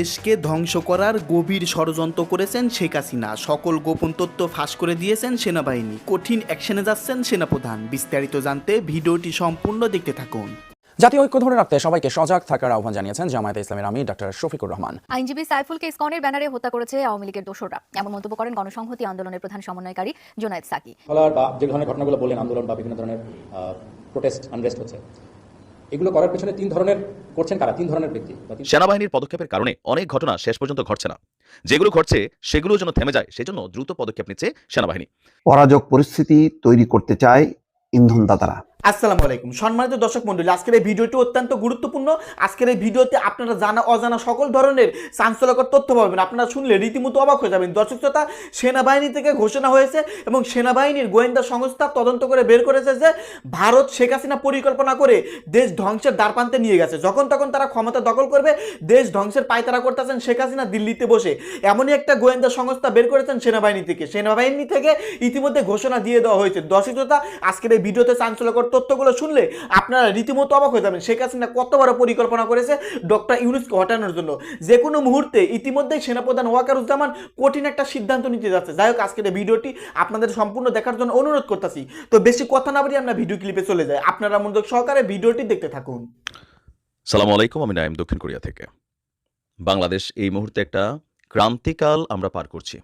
দেশকে ধ্বংস করার গভীর ষড়যন্ত্র করেছেন শেখ হাসিনা। সকল গোপন তথ্য ফাঁস করে দিয়েছেন সেনাবাহিনী। কঠিন অ্যাকশনে যাচ্ছেন সেনাপ্রধান। বিস্তারিত জানতে ভিডিওটি সম্পূর্ণ দেখতে থাকুন। জাতীয় ঐক্য ধরে রাখতে সবাইকে সজাগ থাকার আহ্বান জানিয়েছেন জামায়াতে ইসলামের আমির ডক্টর শফিকুর রহমান। আইনজীবী সাইফুলকে ইসকনের ব্যানারে হত্যা করেছে আওয়ামী লীগের দোসররা। এমন মন্তব্য করেন গণসংহতি আন্দোলনের প্রধান সমন্বয়কারী জোনায়েদ সাকি। বা যে ধরনের ঘটনাগুলো বললেন আন্দোলন বা বিভিন্ন ধরনের প্রোটেস্ট আনরেস্ট হচ্ছে এগুলো করার পেছনে তিন ধরনের করছেন কারা? তিন ধরনের ব্যক্তি সেনাবাহিনীর পদক্ষেপের কারণে অনেক ঘটনা শেষ পর্যন্ত ঘটছে না। যেগুলো ঘটছে সেগুলো যেন থেমে যায় সেজন্য দ্রুত পদক্ষেপ নিচ্ছে সেনাবাহিনী। পরাজক পরিস্থিতি তৈরি করতে চায় ইন্ধনদাতারা। আসসালামু আলাইকুম। সম্মানিত দর্শক মন্ডলী আজকের এই ভিডিওটি অত্যন্ত গুরুত্বপূর্ণ। আজকের এই ভিডিওতে আপনারা জানা, অজানা সকল ধরনের চাঞ্চল্যকর তথ্য পাবেন। আপনারা শুনলে রীতিমতো অবাক হয়ে যাবেন। দর্শক শ্রোতা, সেনাবাহিনী থেকে ঘোষণা হয়েছে এবং সেনাবাহিনীর গোয়েন্দা সংস্থা তদন্ত করে বের করেছে যে ভারত শেখ হাসিনা পরিকল্পনা করে দেশ ধ্বংসের দ্বারপ্রান্তে নিয়ে গেছে। যখন তখন তারা ক্ষমতা দখল করবে, দেশ ধ্বংসের পায়তারা করতেছেন শেখ হাসিনা দিল্লিতে বসে। এমনই একটা গোয়েন্দা সংস্থা বের করেছেন সেনাবাহিনী থেকে। সেনাবাহিনী থেকে ইতিমধ্যে ঘোষণা দিয়ে দেওয়া হয়েছে। দর্শক শ্রোতা, আজকের এই ভিডিওতে চাঞ্চল্যকর তথ্যগুলো শুনলে আপনারা রীতিমতো অবাক হয়ে যাবেন। শেখ হাসিনা কত বড় পরিকল্পনা করেছে ডক্টর ইউনুসকে হটানোর জন্য। যে কোনো মুহূর্তে ইতিমধ্যেই সেনাপ্রধান ওয়াকারুজ্জামান কঠিন একটা সিদ্ধান্ত নিতে যাচ্ছে। যাই হোক, আজকের ভিডিওটি আপনাদের সম্পূর্ণ দেখার জন্য অনুরোধ করতেছি। তো বেশি কথা না বাড়িয়ে আমরা ভিডিও ক্লিপে চলে যাই। আপনারা মনোযোগ সহকারে ভিডিওটি দেখতে থাকুন। সালাম আলাইকুম, আমি নাইম দক্ষিণ কোরিয়া থেকে। বাংলাদেশ এই মুহূর্তে একটা ক্রান্তিকাল আমরা পার করছি।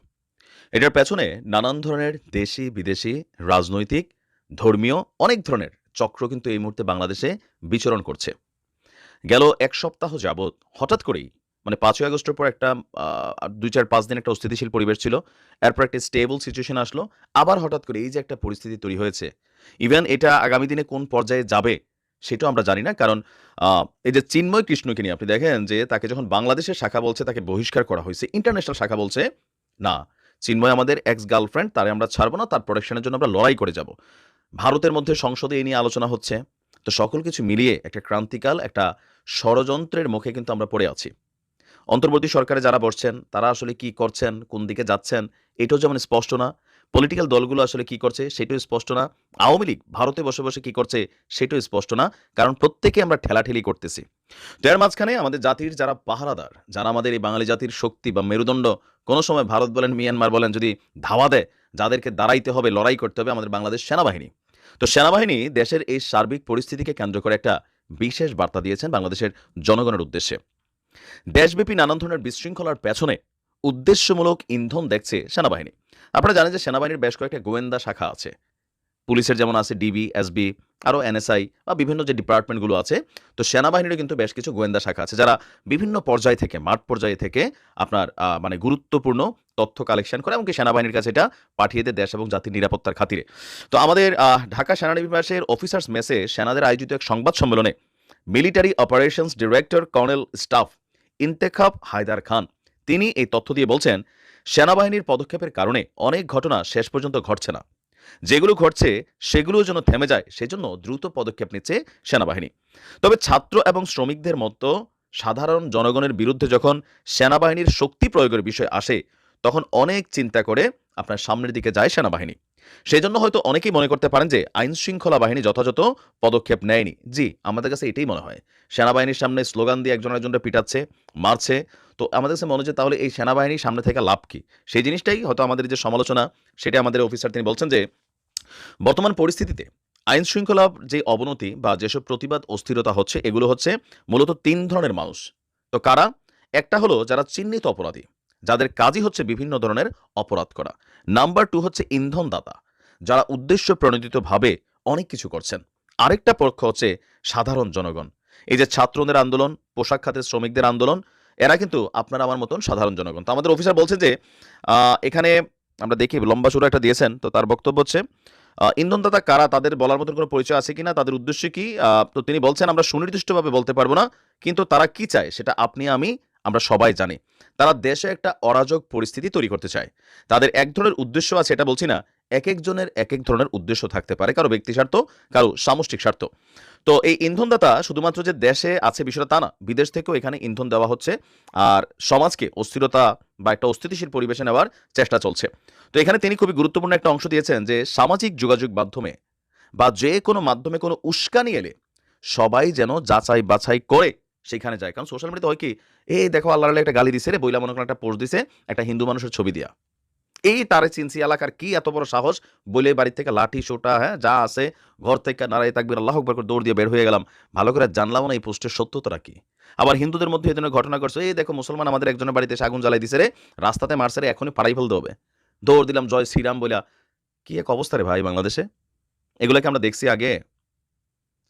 এটার পেছনে নানান ধরনের দেশি বিদেশি রাজনৈতিক ধর্মীয় অনেক ধরনের চক্র কিন্তু এই মুহূর্তে বাংলাদেশে বিচরণ করছে। গেল এক সপ্তাহ যাবৎ হঠাৎ করেই মানে পাঁচই আগস্টের পর একটা দুই চার পাঁচ দিন একটা অস্থিতিশীল পরিবেশ ছিল, এরপর একটা স্টেবল সিচুয়েশন আসলো, আবার হঠাৎ করে এই যে একটা পরিস্থিতি তৈরি হয়েছে ইভেন এটা আগামী দিনে কোন পর্যায়ে যাবে সেটাও আমরা জানি না, কারণ এই যে চিন্ময় কৃষ্ণকে নিয়ে আপনি দেখেন যে তাকে যখন বাংলাদেশের শাখা বলছে তাকে বহিষ্কার করা হয়েছে ইন্টারন্যাশনাল শাখা বলছে, না, চিন্ময় আমাদের এক্স গার্লফ্রেন্ড তারে আমরা ছাড়বো না, তার প্রোটেকশনের জন্য আমরা লড়াই করে যাব। ভারতের মধ্যে সংসদে এই নিয়ে আলোচনা হচ্ছে। তো সকল কিছু মিলিয়ে একটা ক্রান্তিকাল, একটা ষড়যন্ত্রের মুখে কিন্তু আমরা পড়ে আছি। অন্তর্বর্তী সরকারে যারা বসছেন, তারা আসলে কি করছেন, কোন দিকে যাচ্ছেন, এটাও যেমন স্পষ্ট না। পলিটিক্যাল দলগুলো আসলে কি করছে, সেটাও স্পষ্ট না। আওয়ামী লীগ ভারতে বসে বসে কি করছে, সেটাও স্পষ্ট না, কারণ প্রত্যেকে আমরা ঠেলাঠেলি করতেছি। তো এর মাঝখানে আমাদের জাতির যারা পাহারাদার, যারা আমাদের এই বাঙালি জাতির শক্তি বা মেরুদণ্ড, কোনো সময় ভারত বলেন, মিয়ানমার বলেন যদি ধাওয়া দেয়, যাদেরকে দাঁড়াইতে হবে, লড়াই করতে হবে আমাদের বাংলাদেশ সেনাবাহিনী। তো সেনাবাহিনী দেশের এই সার্বিক পরিস্থিতিকে কেন্দ্র করে একটা বিশেষ বার্তা দিয়েছেন বাংলাদেশের জনগণের উদ্দেশ্যে। দেশব্যাপী নানান ধরনের বিশৃঙ্খলার পেছনে উদ্দেশ্যমূলক ইন্ধন দেখছে সেনাবাহিনী। আপনারা জানেন যে সেনাবাহিনীর বেশ কয়েকটা গোয়েন্দা শাখা আছে। পুলিশের যেমন আছে ডিবি, এসবি, আরও এনএসআই বা বিভিন্ন যে ডিপার্টমেন্টগুলো আছে, তো সেনাবাহিনীরও কিন্তু বেশ কিছু গোয়েন্দা শাখা আছে যারা বিভিন্ন পর্যায় থেকে, মাঠ পর্যায়ে থেকে আপনার মানে গুরুত্বপূর্ণ তথ্য কালেকশন করে এমনকি সেনাবাহিনীর কাছে এটা পাঠিয়ে দেয় দেশ এবং জাতির নিরাপত্তার খাতিরে। তো আমাদের ঢাকা সেনানিবাসের অফিসার্স মেসে সেনাদের আয়োজিত এক সংবাদ সম্মেলনে military operations director colonel staff Intekhab Haider Khan, তিনি এই তথ্য দিয়ে বলছেন, সেনাবাহিনীর পদক্ষেপের কারণে অনেক ঘটনা শেষ পর্যন্ত ঘটছে না। যেগুলো ঘটছে সেগুলো যেন থেমে যায়, সেজন্য দ্রুত পদক্ষেপ নিচ্ছে সেনাবাহিনী। তবে ছাত্র এবং শ্রমিকদের মতো সাধারণ জনগণের বিরুদ্ধে যখন সেনাবাহিনীর শক্তি প্রয়োগের বিষয় আসে, তখন অনেক চিন্তা করে আপনার সামনের দিকে যায় সেনাবাহিনী। সেজন্য হয়তো অনেকেই মনে করতে পারেন যে আইন শৃঙ্খলা বাহিনী যথাযথ পদক্ষেপ নেয়নি। জি, আমাদের কাছে এটাই মনে হয়। সেনাবাহিনীর সামনে স্লোগান দিয়ে একজন একজনটা পিটাচ্ছে, মারছে। তো আমাদের কাছে মনে হচ্ছে তাহলে এই সেনাবাহিনীর সামনে থেকে লাভ কি? সেই জিনিসটাই হয়তো আমাদের যে সমালোচনা সেটা আমাদের অফিসার তিনি বলছেন যে বর্তমান পরিস্থিতিতে আইন শৃঙ্খলার যে অবনতি বা যেসব প্রতিবাদ অস্থিরতা হচ্ছে, এগুলো হচ্ছে মূলত তিন ধরনের মানুষ। তো কারা? একটা হলো যারা চিহ্নিত অপরাধী, যাদের কাজই হচ্ছে বিভিন্ন ধরনের অপরাধ করা। নাম্বার টু হচ্ছে ইন্ধনদাতা, যারা উদ্দেশ্য প্রণোদিতভাবে অনেক কিছু করছেন। আরেকটা পক্ষ হচ্ছে সাধারণ জনগণ। এই যে ছাত্রদের আন্দোলন, পোশাক খাতের শ্রমিকদের আন্দোলন, এরা কিন্তু আপনারা আমার মতন সাধারণ জনগণ। তো আমাদের অফিসার বলছে যে এখানে আমরা দেখি, লম্বা সুরা একটা দিয়েছেন, তো তার বক্তব্য হচ্ছে ইন্ধনদাতা কারা, তাদের বলার মতন কোনো পরিচয় আছে কিনা, তাদের উদ্দেশ্য কি? তো তিনি বলছেন, আমরা সুনির্দিষ্টভাবে বলতে পারব না, কিন্তু তারা কি চায়, সেটা আপনি, আমি আমরা সবাই জানি, তারা দেশে একটা অরাজক পরিস্থিতি তৈরি করতে চায়। তাদের এক ধরনের উদ্দেশ্য আছে, এটা বলছি না এক একজনের এক এক ধরনের উদ্দেশ্য থাকতে পারে, কারও ব্যক্তি স্বার্থ, কারও সামষ্টিক স্বার্থ। তো এই ইন্ধনদাতা শুধুমাত্র যে দেশে আছে বিষয়টা তা না, বিদেশ থেকেও এখানে ইন্ধন দেওয়া হচ্ছে, আর সমাজকে অস্থিরতা বা একটা অস্থিতিশীল পরিবেশে নেওয়ার চেষ্টা চলছে। তো এখানে তিনি খুবই গুরুত্বপূর্ণ একটা অংশ দিয়েছেন যে, সামাজিক যোগাযোগ মাধ্যমে বা যে কোনো মাধ্যমে কোনো উস্কানি এলে সবাই যেন যাচাই বাছাই করে সেখানে যায়। কারণ সোশ্যাল মিডিয়াতে হয় কি, এই দেখো আল্লাহ একটা গালি দিছে রে, বইলা মনে করেন একটা পোস্ট দিছে, একটা হিন্দু মানুষের ছবি দিয়া। এই তারে চিনসি এলাকার কি এত বড় সাহস বলে বাড়ি থেকে লাঠি, সোটা হ্যাঁ যা আছে, ঘর থেকে নারাই তাকবির, আল্লাহ আকবর করে দৌড় দিয়ে বের হয়ে গেলাম। ভালো করে জানলাম না এই পোস্টের সত্যতা কি। আবার হিন্দুদের মধ্যে এই ঘটনা ঘটছে, এই দেখো, মুসলমান আমাদের একজনের বাড়িতে এসে আগুন জ্বালাই দিছে রে, রাস্তাতে মারছে রে, এখনই পাড়াই ফেলতে হবে। দৌড় দিলাম, জয় শ্রীরাম বইলা, কি এক অবস্থা রে ভাই বাংলাদেশে? এগুলোকে আমরা দেখছি আগে?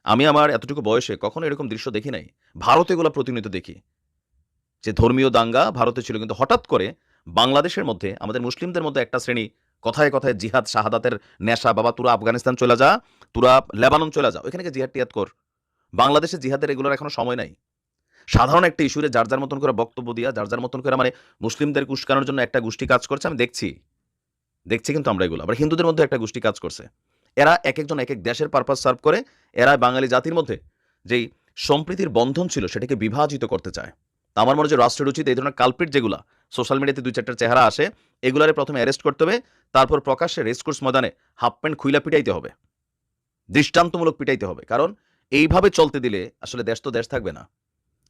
আমি আমার এতটুকু বয়সে কখনো এরকম দৃশ্য দেখি নাই। ভারতে এগুলো প্রতিনিয়ত দেখি। যে ধর্মীয় দাঙ্গা ভারতে ছিল, কিন্তু হঠাৎ করে বাংলাদেশের মধ্যে, আমাদের মুসলিমদের মধ্যে একটা শ্রেণি, কথায় কথায় জিহাদ, শাহাদাতের নেশা, বাবা তুরা আফগানিস্তান চলে যা, তুরা লেবানন চলে যা, ওইখানে জিহাদ টিহাদ কর। বাংলাদেশে জিহাদের এগুলোর এখনও সময় নাই। সাধারণ একটা ইস্যুরে যার যার মতন করে বক্তব্য দিয়া, যার যার মতন করে মানে মুসলিমদের উস্কানোর জন্য একটা গোষ্ঠী কাজ করছে, আমি দেখছি। দেখছি কিন্তু আমরা এগুলো, আবার হিন্দুদের মধ্যে একটা গোষ্ঠী কাজ করছে। এরা এক একজন এক এক দেশের পারপাস সার্ভ করে, এরা বাঙালি জাতির মধ্যে যেই সম্প্রীতির বন্ধন ছিল সেটাকে বিভাজিত করতে চায়। আমার মনে হয় রাষ্ট্রের উচিত এই ধরনের কালপিট যেগুলা সোশ্যাল মিডিয়াতে দুই চারটার চেহারা আসে, এগুলারে প্রথমে অ্যারেস্ট করতে হবে, তারপর প্রকাশ্যে রেসকোর্স ময়দানে হাফ প্যান্ট খুইলা পিটাইতে হবে। দৃষ্টান্তমূলক পিটাইতে হবে, কারণ এইভাবে চলতে দিলে আসলে দেশ তো দেশ থাকবে না।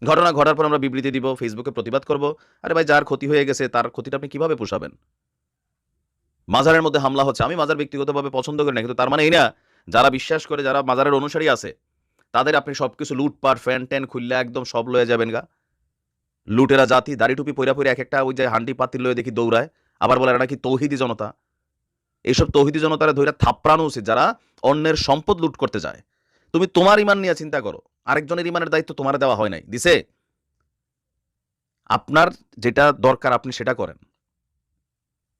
ঘটনা ঘটার পর আমরা বিবৃতি দিব ফেসবুকে প্রতিবাদ করব, আরে ভাই যার ক্ষতি হয়ে গেছে, তার ক্ষতিটা আপনি কীভাবে পোষাবেন? মাজারের মধ্যে হামলা হচ্ছে। আমি মাজার ব্যক্তিগতভাবে পছন্দ করি না, কিন্তু তার মানে এই না, যারা বিশ্বাস করে, যারা মাজারের অনুসারী আছে, তাদের আপনি সব সবকিছু লুটপাট, ফ্যান ট্যান খুললে একদম সব লয়ে যাবেন গা। লুটেরা জাতি, দাড়ি টুপি পইরা পইরা এক একটা ওই যে হান্ডি পাতিল লয়ে দেখি দৌড়ায়, আবার বলে নাকি তৌহিদি জনতা। এইসব তৌহিদি জনতারা ধৈরা থাপড়ানো উচিত, যারা অন্যের সম্পদ লুট করতে যায়। তুমি তোমার ইমান নিয়ে চিন্তা করো, আরেকজনের ইমানের দায়িত্ব তোমার দেওয়া হয় নাই। দিছে? আপনার যেটা দরকার, আপনি সেটা করেন।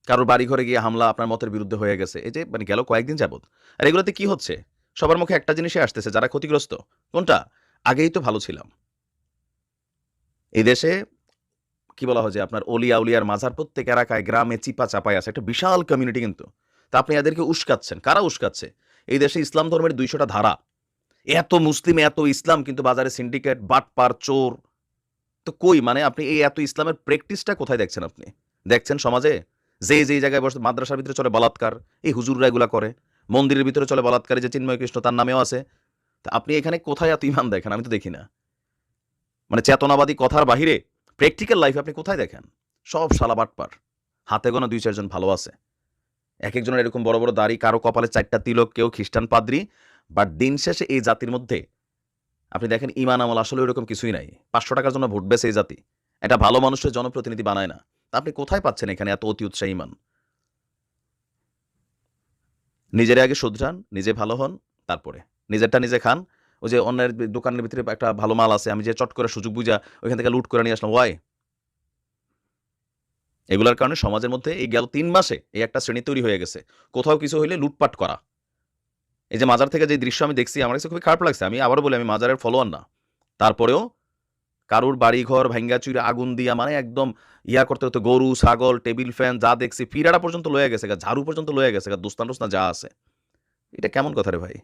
কারোর বাড়ি ঘরে গিয়ে হামলা আপনার মতের বিরুদ্ধে হয়ে গেছে, এই যে মানে গেল কয়েকদিন যাবত আর এগুলোতে কি হচ্ছে? সবার মুখে একটা জিনিসই আসতেছে, যারা ক্ষতিগ্রস্ত। কোনটা? আগেই তো ভালো ছিলাম। এই দেশে কি বলা হয় যে, আপনার অলিয়া উলিয়ার মাঝার প্রত্যেক এলাকায়, গ্রামে চিপা চাপায় আছে, একটা বিশাল কমিউনিটি কিন্তু। তা আপনি এদেরকে উস্কাচ্ছেন, কারা উস্কাচ্ছে? এই দেশে ইসলাম ধর্মের দুইশোটা ধারা। এত মুসলিম, এত ইসলাম কিন্তু বাজারে সিন্ডিকেট বাটপার, চোর। তো কই মানে আপনি এই এত ইসলামের প্র্যাকটিসটা কোথায় দেখছেন আপনি? দেখছেন সমাজে? যে যেই জায়গায় বসে মাদ্রাসার ভিতরে চলে বলাৎকার, এই হুজুররা এগুলা করে। মন্দিরের ভিতরে চলে বলাৎকার যে চিন্ময় কৃষ্ণ তার নামেও আছে। তা আপনি এখানে কোথায় এত ইমান দেখেন? আমি তো দেখি না। মানে চেতনাবাদী কথার বাহিরে প্র্যাকটিক্যাল লাইফে আপনি কোথায় দেখেন? সব শালা বাটপার। হাতে গোনা দুই চারজন ভালো আছে। এক একজনের এরকম বড় বড় দাড়ি, কারও কপালে চারটা তিলক, কেউ খ্রিস্টান পাদ্রি। বাট দিন শেষে এই জাতির মধ্যে আপনি দেখেন, ইমান আমল আসলে এরকম কিছুই নাই। পাঁচশো টাকার জন্য ভোট বেছে এই জাতি। এটা ভালো মানুষের জনপ্রতিনিধি বানায় না। আপনি কোথায় পাচ্ছেন এখানে এত অতি উৎসাহী ইমান? নিজের আগে শুধরান নিজে ভালো হন, তারপরে। নিজেরটা নিজে খান। ওই যে অন্যের দোকানের ভিতরে একটা ভালো মাল আছে, আমি যে চট করে সুযোগ বুঝা ওইখান থেকে লুট করে নিয়ে আসলাম ওয়াই এগুলার কারণে সমাজের মধ্যে এই গেল তিন মাসে এই একটা শ্রেণি তৈরি হয়ে গেছে। কোথাও কিছু হইলে লুটপাট করা। এই যে মাজার থেকে যে দৃশ্য আমি দেখছি, আমার কাছে খুবই খারাপ লাগছে। আমি আবারও বলি, আমি মাজারের ফলোয়ার না। তারপরেও কারুর বাড়ি ঘর ভাঙ্গা চুরে আগুন দিয়া মানে একদম ইয়া করতে হতো গরু ছাগল টেবিল ফ্যান যা দেখছি ফিরাটা পর্যন্ত লয়ে গেছে গা, ঝাড়ু পর্যন্ত লয়ে গেছে দুস্তান টুস্তান যা আছে। এটা কেমন কথা রে ভাই?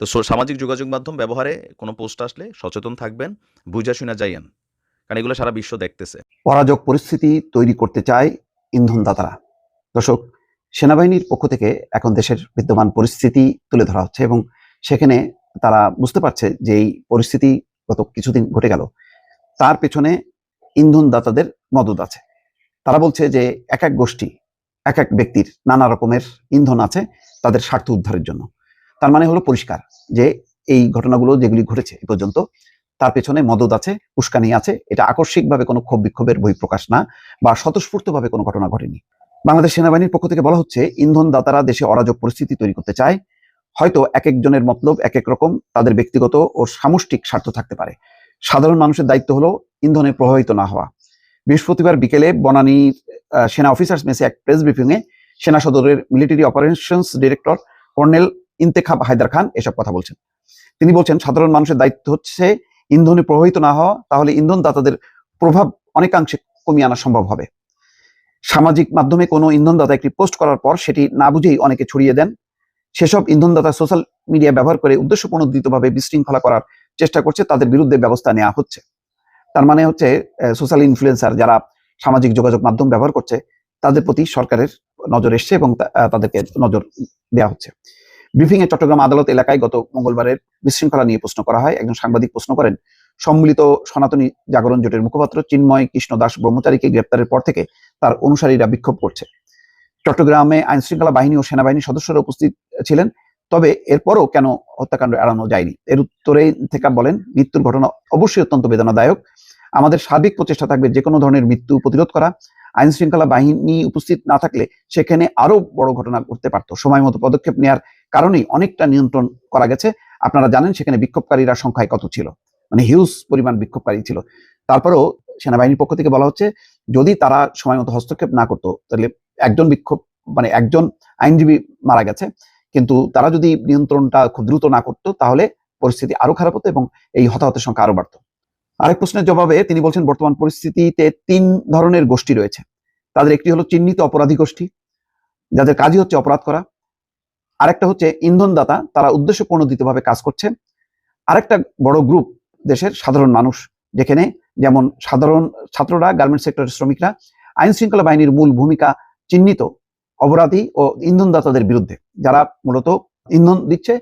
তো সামাজিক যোগাযোগ মাধ্যম ব্যবহারে কোনো পোস্ট আসলে সচেতন থাকবেন বুঝা শুনা যাইয়েন কারণ এগুলো সারা বিশ্ব দেখতেছে। পরাজক পরিস্থিতি তৈরি করতে চায় ইন্ধনদাতারা। দর্শক সেনাবাহিনীর পক্ষ থেকে এখন দেশের বিদ্যমান পরিস্থিতি তুলে ধরা হচ্ছে এবং সেখানে তারা বুঝতে পারছে যে এই পরিস্থিতি গত কিছুদিন ঘটে গেল। তার পেছনে ইন্ধনদাতাদের মদত আছে। তারা বলছে যে এক এক গোষ্ঠী, এক এক ব্যক্তির নানা রকমের ইন্ধন আছে তাদের স্বার্থ উদ্ধারের জন্য। তার মানে হলো পরিষ্কার যে এই ঘটনাগুলো যেগুলি ঘটেছে এ পর্যন্ত তার পেছনে মদত আছে, উস্কানি আছে। এটা আকস্মিকভাবে কোনো ক্ষোভ বিক্ষোভের বহিঃপ্রকাশ না বা স্বতঃস্ফূর্তভাবে কোনো ঘটনা ঘটেনি। বাংলাদেশ সেনাবাহিনীর পক্ষ থেকে বলা হচ্ছে ইন্ধন দাতারা দেশে অরাজক পরিস্থিতি তৈরি করতে চায়। হয়তো এক একজনের মতলব এক এক রকম তাদের ব্যক্তিগত ও সামষ্টিক স্বার্থ থাকতে পারে। সাধারণ মানুষের দায়িত্ব হলো ইন্ধনে প্রভাবিত না হওয়া। বৃহস্পতিবার বিকেলে বনানীর আহ, সেনা অফিসার্স মেসে এক প্রেস ব্রিফিংয়ে সেনা সদরের military operations director colonel Intekhab Haider Khan এসব কথা বলছেন। তিনি বলছেন সাধারণ মানুষের দায়িত্ব হচ্ছে ইন্ধনে প্রভাবিত না হওয়া তাহলে ইন্ধনদাতাদের প্রভাব অনেকাংশে কমিয়ে আনা সম্ভব হবে। সামাজিক মাধ্যমে কোনো ইন্ধনদাতা একটি পোস্ট করার পর সেটি না বুঝেই অনেকে ছড়িয়ে দেন। সেসব ইন্ধনদাতা সোশ্যাল মিডিয়া ব্যবহার করে উদ্দেশ্যপ্রণোদিতভাবে বিশৃঙ্খলা করার চেষ্টা করছে, তাদের বিরুদ্ধে ব্যবস্থা নেওয়া হচ্ছে। তার মানে হচ্ছে সোশ্যাল ইনফ্লুয়েন্সার যারা সামাজিক যোগাযোগ মাধ্যম ব্যবহার করছে, তাদের প্রতি সরকারের নজর এসছে এবং তাদেরকে নজর দেওয়া হচ্ছে। ব্রিফিং এ চট্টগ্রাম আদালত এলাকায় গত মঙ্গলবারের বিশৃঙ্খলা নিয়ে প্রশ্ন করা হয়। একজন সাংবাদিক প্রশ্ন করেন, সম্মিলিত সনাতনী জাগরণ জোটের মুখপাত্র চিন্ময় কৃষ্ণ দাস ব্রহ্মচারীকে গ্রেপ্তারের পর থেকে তার অনুসারীরা বিক্ষোভ করছে। চট্টগ্রামে আইন শৃঙ্খলা বাহিনী ও সেনাবাহিনী সদস্যরা উপস্থিত ছিলেন, তবে এরপরও কেন হত্যাকাণ্ড এড়ানো যায়নি? এর উত্তরে থেকে বলেন, মৃত্যুর ঘটনা অবশ্যই অত্যন্ত বেদনাদায়ক। আমাদের সার্বিক প্রচেষ্টা থাকবে যে কোনো ধরনের মৃত্যু প্রতিরোধ করা। আইন শৃঙ্খলা বাহিনী উপস্থিত না থাকলে সেখানে আরও বড় ঘটনা ঘটতে পারত। সময় মতো পদক্ষেপ নেওয়ার কারণেই অনেকটা নিয়ন্ত্রণ করা গেছে। আপনারা জানেন, সেখানে বিক্ষোভকারীরা সংখ্যায় কত ছিল? মানে হিউজ পরিমাণ বিক্ষোভকারী ছিল। তারপরেও সেনাবাহিনীর পক্ষ থেকে বলা হচ্ছে, যদি তারা সময় মতো হস্তক্ষেপ না করতো, তাহলে একজন বিক্ষোভ মানে একজন আইনজীবী মারা গেছে, কিন্তু তারা যদি নিয়ন্ত্রণটা খুব দ্রুত না করতো, তাহলে পরিস্থিতি আরও খারাপ হতো এবং এই হতাহতের সংখ্যা আরও বাড়তো। আরেক প্রশ্নের জবাবে তিনি বলছেন, বর্তমান পরিস্থিতিতে তিন ধরনের গোষ্ঠী রয়েছে। তাদের একটি হলো চিহ্নিত অপরাধী গোষ্ঠী, যাদের কাজই হচ্ছে অপরাধ করা। আরেকটা হচ্ছে ইন্ধনদাতা, তারা উদ্দেশ্যপ্রণোদিতভাবে কাজ করছে। আরেকটা বড় গ্রুপ দেশের সাধারণ মানুষ, যেখানে যেমন সাধারণ ছাত্ররা, গার্মেন্টস সেক্টরের শ্রমিকরা আইন শৃঙ্খলা বাহিনীর মূল ভূমিকা চিহ্নিত অপরাধী ও ইন্ধনদাতাদের বিরুদ্ধে, যারা মূলত ইন্ধন দিচ্ছে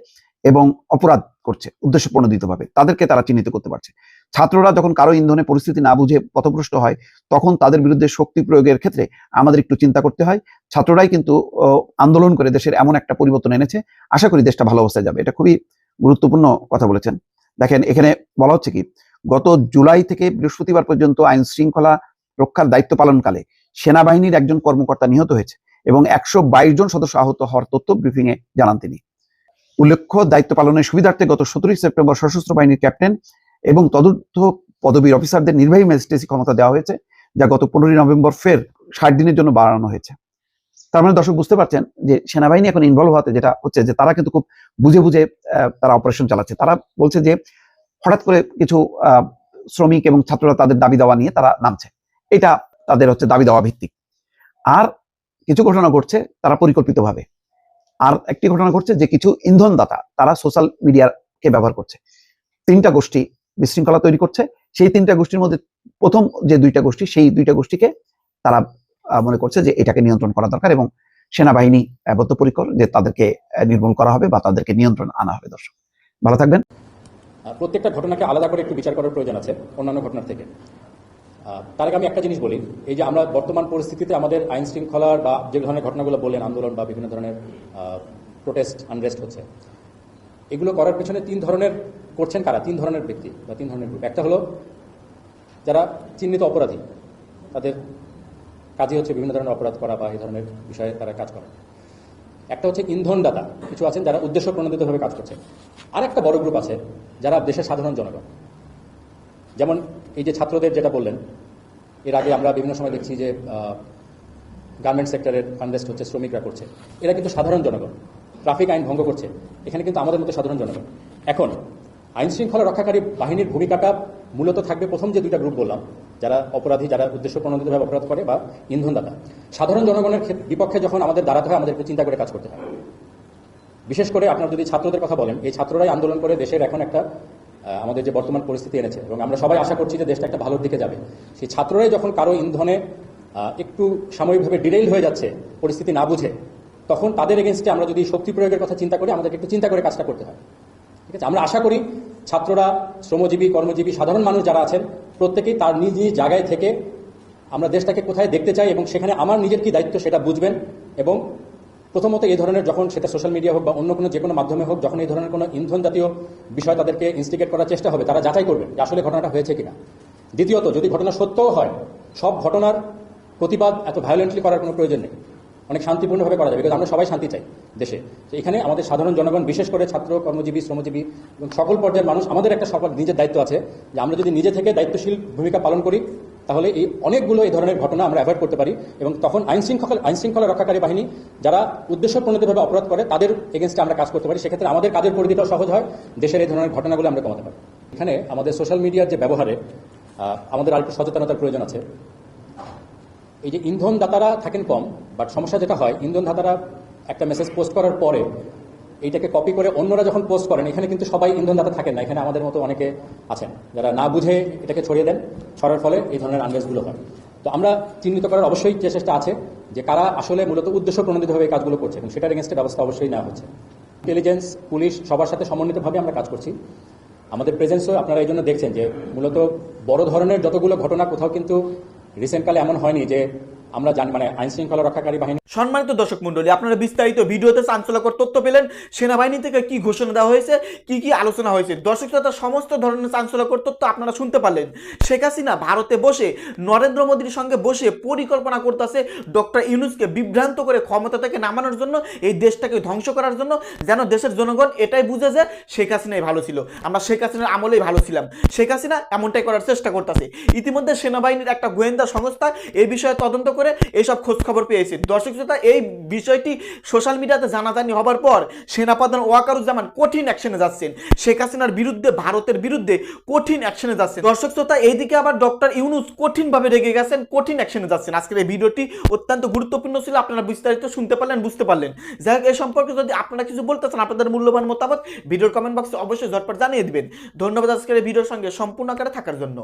এবং অপরাধ করছে উদ্দেশ্যপ্রণোদিতভাবে তাদেরকে তারা চিহ্নিত করতে পারছে। ছাত্ররা যখন কারও ইন্ধনে পরিস্থিতি না বুঝে পথভ্রষ্ট হয়, তখন তাদের বিরুদ্ধে শক্তি প্রয়োগের ক্ষেত্রে আমাদের একটু চিন্তা করতে হয়। ছাত্ররাই কিন্তু আন্দোলন করে দেশের এমন একটা পরিবর্তন এনেছে। আশা করি দেশটা ভালো অবস্থায় যাবে। এটা খুবই গুরুত্বপূর্ণ কথা বলেছেন। দেখেন, এখানে বলা হচ্ছে কি, গত জুলাই থেকে বৃহস্পতিবার পর্যন্ত আইন শৃঙ্খলা রক্ষার দায়িত্ব পালনকালে সেনাবাহিনীর একজন কর্মকর্তা নিহত হয়েছে এবং একশো বাইশ জন সদস্য আহত হওয়ার তথ্য ব্রিফিং এ জানান তিনি। উল্লেখ্য, দায়িত্ব পালনের সুবিধার্থে গত সতেরোই সেপ্টেম্বর সশস্ত্র বাহিনীর ক্যাপ্টেন এবং তদর্থ পদবীর অফিসারদের নির্বাহী ম্যাজিস্ট্রেসি ক্ষমতা দেওয়া হয়েছে, যা গত পনেরোই নভেম্বর ফের ষাট দিনের জন্য বাড়ানো হয়েছে। তার মানে দর্শক বুঝতে পারছেন যে সেনাবাহিনী এখন ইনভলভ হওয়াতে যেটা হচ্ছে যে তারা কিন্তু খুব বুঝে বুঝে তারা অপারেশন চালাচ্ছে। তারা বলছে যে হঠাৎ করে কিছু শ্রমিক এবং ছাত্ররা তাদের দাবি দেওয়া নিয়ে তারা নামছে। এটা তাদের হচ্ছে দাবি দেওয়া ভিত্তিক। আর কিছু ঘটনা ঘটছে তারা পরিকল্পিতভাবে। আর একটি ঘটনা ঘটছে যে কিছু ইন্ধনদাতা তারা সোশ্যাল মিডিয়াকে ব্যবহার করছে। তিনটা গোষ্ঠী বিশৃঙ্খলা তৈরি করছে। সেই তিনটা গোষ্ঠীর মধ্যে প্রথম যে দুইটা গোষ্ঠী, সেই দুইটা গোষ্ঠীকে তারা মনে করছে যে এটাকে নিয়ন্ত্রণ করা দরকার এবং সেনাবাহিনী বদ্ধপরিকর যে তাদেরকে নির্মূল করা হবে বা তাদেরকে নিয়ন্ত্রণ আনা হবে, দর্শক। ভালো থাকবেন। প্রত্যেকটা ঘটনাকে আলাদা করে একটু বিচার করার প্রয়োজন আছে অন্যান্য ঘটনার থেকে। তার আগে আমি একটা জিনিস বলি, এই যে আমরা বর্তমান পরিস্থিতিতে আমাদের আইন শৃঙ্খলার বা যে ধরনের ঘটনাগুলো বললেন, আন্দোলন বা বিভিন্ন ধরনের প্রোটেস্ট আনরেস্ট হচ্ছে, এগুলো করার পেছনে তিন ধরনের করছেন কারা? তিন ধরনের ব্যক্তি বা তিন ধরনের গ্রুপ একটা হলো যারা চিহ্নিত অপরাধী, তাদের কাজই হচ্ছে বিভিন্ন ধরনের অপরাধ করা বা এই ধরনের বিষয়ে তারা কাজ করে একটা হচ্ছে ইন্ধনদাতা, কিছু আছেন যারা উদ্দেশ্য প্রণোদিতভাবে কাজ করছে আর একটা বড় গ্রুপ আছে যারা দেশের সাধারণ জনগণ। যেমন এই যে ছাত্রদের যেটা বললেন, এর আগে আমরা বিভিন্ন সময় দেখছি যে গার্মেন্ট সেক্টরের আনরেস্ট হচ্ছে, শ্রমিকরা করছে। এরা কিন্তু সাধারণ জনগণ। ট্রাফিক আইন ভঙ্গ করছে। এখানে কিন্তু আমাদের মতো সাধারণ জনগণ। এখন আইন শৃঙ্খলা রক্ষাকারী বাহিনীর ভূমিকাটা মূলত থাকবে প্রথম যে দুইটা গ্রুপ বললাম, যারা অপরাধী, যারা উদ্দেশ্য প্রণোদিতভাবে অপরাধ করে বা ইন্ধনদাতা। সাধারণ জনগণের বিপক্ষে যখন আমাদের দাঁড়াতে হয় আমাদেরকে চিন্তা করে কাজ করতে হয়। বিশেষ করে আপনার যদি ছাত্রদের কথা বলেন, এই ছাত্ররাই আন্দোলন করে দেশের এখন একটা আমাদের যে বর্তমান পরিস্থিতি এনেছে। এবং আমরা সবাই আশা করছি যে দেশটা একটা ভালোর দিকে যাবে। সেই ছাত্ররাই যখন কারও ইন্ধনে একটু সাময়িকভাবে ডিরেইল হয়ে যাচ্ছে, পরিস্থিতি না বুঝে, তখন তাদের এগেনস্টে আমরা যদি শক্তি প্রয়োগের কথা চিন্তা করি, আমাদেরকে একটু চিন্তা করে কাজটা করতে হয়। ঠিক আছে? আমরা আশা করি ছাত্ররা, শ্রমজীবী, কর্মজীবী, সাধারণ মানুষ যারা আছেন, প্রত্যেকেই তার নিজ নিজ জায়গায় থেকে আমরা দেশটাকে কোথায় দেখতে চাই এবং সেখানে আমার নিজের কি দায়িত্ব সেটা বুঝবেন এবং প্রথমত এই ধরনের যখন সেটা সোশ্যাল মিডিয়া হোক বা অন্য কোনো যে কোনো মাধ্যমে হোক, যখন এই ধরনের কোনো ইন্ধন জাতীয় বিষয় তাদেরকে ইনস্টিগেট করার চেষ্টা হবে, তারা যাচাই করবেন যে আসলে ঘটনাটা হয়েছে কিনা। দ্বিতীয়ত, যদি ঘটনা সত্যও হয়, সব ঘটনার প্রতিবাদ এত ভায়োলেন্টলি করার কোনো প্রয়োজন নেই। অনেক শান্তিপূর্ণভাবে করা যাবে বিকজ আমরা সবাই শান্তি চাই দেশে। এখানে আমাদের সাধারণ জনগণ, বিশেষ করে ছাত্র, কর্মজীবী, শ্রমজীবী এবং সকল পর্যায়ের মানুষ, আমাদের একটা সকল নিজের দায়িত্ব আছে যে আমরা যদি নিজে থেকে দায়িত্বশীল ভূমিকা পালন করি তাহলে এই অনেকগুলো এই ধরনের ঘটনা আমরা অ্যাভয়েড করতে পারি এবং তখন আইন শৃঙ্খলা আইন শৃঙ্খলা রক্ষাকারী বাহিনী যারা উদ্দেশ্য প্রণোদিতভাবে অপরাধ করে, তাদের এগেনস্টে আমরা কাজ করতে পারি। সেক্ষেত্রে আমাদের কাজের পরিধিটাও সহজ হয়। দেশের এই ধরনের ঘটনাগুলো আমরা কমাতে পারি। এখানে আমাদের সোশ্যাল মিডিয়ার যে ব্যবহারে আমাদের আরেকটু সচেতনতার প্রয়োজন আছে। এই যে ইন্ধনদাতারা থাকেন কম বাট সমস্যা যেটা হয়, ইন্ধনদাতারা একটা মেসেজ পোস্ট করার পরে এইটাকে কপি করে অন্যরা যখন পোস্ট করেন, এখানে কিন্তু সবাই ইন্ধন দাতা থাকেন না। এখানে আমাদের মতো অনেকে আছেন। যারা না বুঝে এটাকে ছড়িয়ে দেন, ছড়ার ফলে এই ধরনের আনরেসগুলো হয়। তো আমরা চিহ্নিত করার অবশ্যই চেষ্টা আছে, যে কারা আসলে মূলত উদ্দেশ্য প্রণোদিতভাবে এই কাজগুলো করছে। এবং সেটার এগেনস্টে ব্যবস্থা অবশ্যই নেওয়া হচ্ছে। ইন্টেলিজেন্স পুলিশ সবার সাথে সমন্বিতভাবে আমরা কাজ করছি। আমাদের প্রেজেন্সও আপনারা এই জন্য দেখছেন যে, মূলত বড় ধরনের যতগুলো ঘটনা কোথাও কিন্তু রিসেন্টকালে এমন হয়নি যে আমরা জানি মানে আইন শৃঙ্খলা রক্ষাকারী বাহিনী। সম্মানিত দর্শক মন্ডলী আপনারা বিস্তারিত ভিডিওতে চাঞ্চল্যকর তথ্য পেলেন। সেনাবাহিনী থেকে কি ঘোষণা দেওয়া হয়েছে, কি কি আলোচনা হয়েছে? দর্শক শ্রোতা, সমস্ত ধরনের চাঞ্চল্যকর তথ্য আপনারা শুনতে পারলেন। শেখ হাসিনা ভারতে বসে, নরেন্দ্র মোদীর সঙ্গে বসে পরিকল্পনা করতেছে ডক্টর ইউনুসকে বিভ্রান্ত করে ক্ষমতা থেকে নামানোর জন্য, এই দেশটাকে ধ্বংস করার জন্য। যেন দেশের জনগণ এটাই বুঝে যে শেখ হাসিনাই ভালো ছিল। আমরা শেখ হাসিনার আমলেই ভালো ছিলাম। শেখ হাসিনা এমনটাই করার চেষ্টা করতেছে। ইতিমধ্যে সেনাবাহিনীর একটা গোয়েন্দা সংস্থা এই বিষয়ে তদন্ত করে এইসব খোঁজ খবর পেয়েছে। দর্শক শ্রোতা, এই বিষয়টি সোশ্যাল মিডিয়াতে জানাজানি হবার পর সেনাপ্রধান ওয়াকারুজ্জামান কঠিন অ্যাকশনে যাচ্ছেন। শেখ হাসিনার বিরুদ্ধে, ভারতের বিরুদ্ধে কঠিন অ্যাকশনে যাচ্ছেন। দর্শক শ্রোতা, এইদিকে আবার ডক্টর ইউনুস কঠিন ভাবে রেগে গেছেন, কঠিন অ্যাকশনে যাচ্ছেন। আজকের এই ভিডিওটি অত্যন্ত গুরুত্বপূর্ণ ছিল, আপনারা বিস্তারিত শুনতে পারলেন, বুঝতে পারলেন। যাই হোক এই সম্পর্কে যদি আপনারা কিছু বলতে চান, আপনাদের মূল্যবান মতামত ভিডিওর কমেন্ট বক্সে অবশ্যই ঝটপট জানিয়ে দিবেন। ধন্যবাদ আজকের এই ভিডিওর সঙ্গে সম্পূর্ণ আকারে থাকার জন্য।